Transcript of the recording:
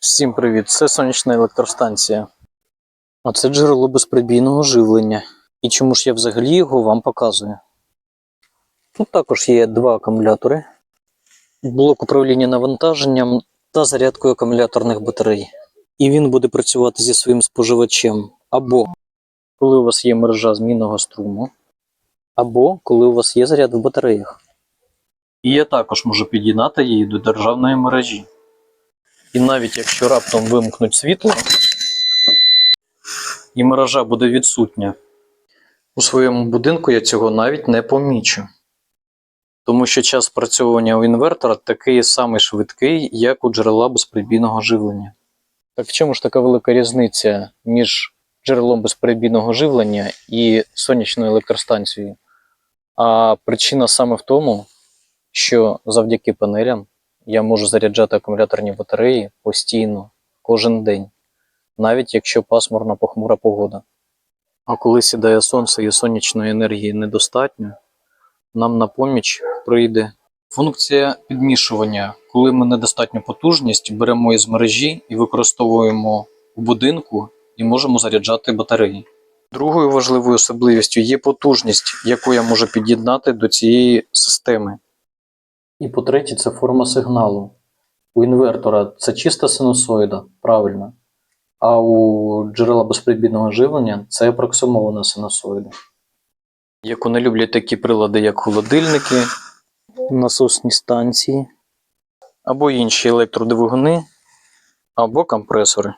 Всім привіт! Це сонячна електростанція. А це джерело безприбійного живлення. І чому ж я взагалі його вам показую? Тут також є два акумулятори, блок управління навантаженням та зарядкою акумуляторних батарей. І він буде працювати зі своїм споживачем або коли у вас є мережа змінного струму, або коли у вас є заряд в батареях. І я також можу під'єднати її до державної мережі. І навіть якщо раптом вимкнуть світло, і мережа буде відсутня, у своєму будинку я цього навіть не помічу. Тому що час спрацьовування у інвертора такий самий швидкий, як у джерела безперебійного живлення. Так в чому ж така велика різниця між джерелом безперебійного живлення і сонячною електростанцією? А причина саме в тому, що завдяки панелям я можу заряджати акумуляторні батареї постійно, кожен день, навіть якщо пасмурна похмура погода. А коли сідає сонце і сонячної енергії недостатньо, нам на поміч прийде функція підмішування, коли ми недостатню потужність беремо із мережі і використовуємо у будинку і можемо заряджати батареї. Другою важливою особливістю є потужність, яку я можу під'єднати до цієї системи. І по-третє, це форма сигналу. У інвертора це чиста синусоїда, правильно. А у джерела безприбійного живлення це апроксимована синусоїда. Яку не люблять такі прилади, як холодильники, насосні станції, або інші електродвигуни, або компресори.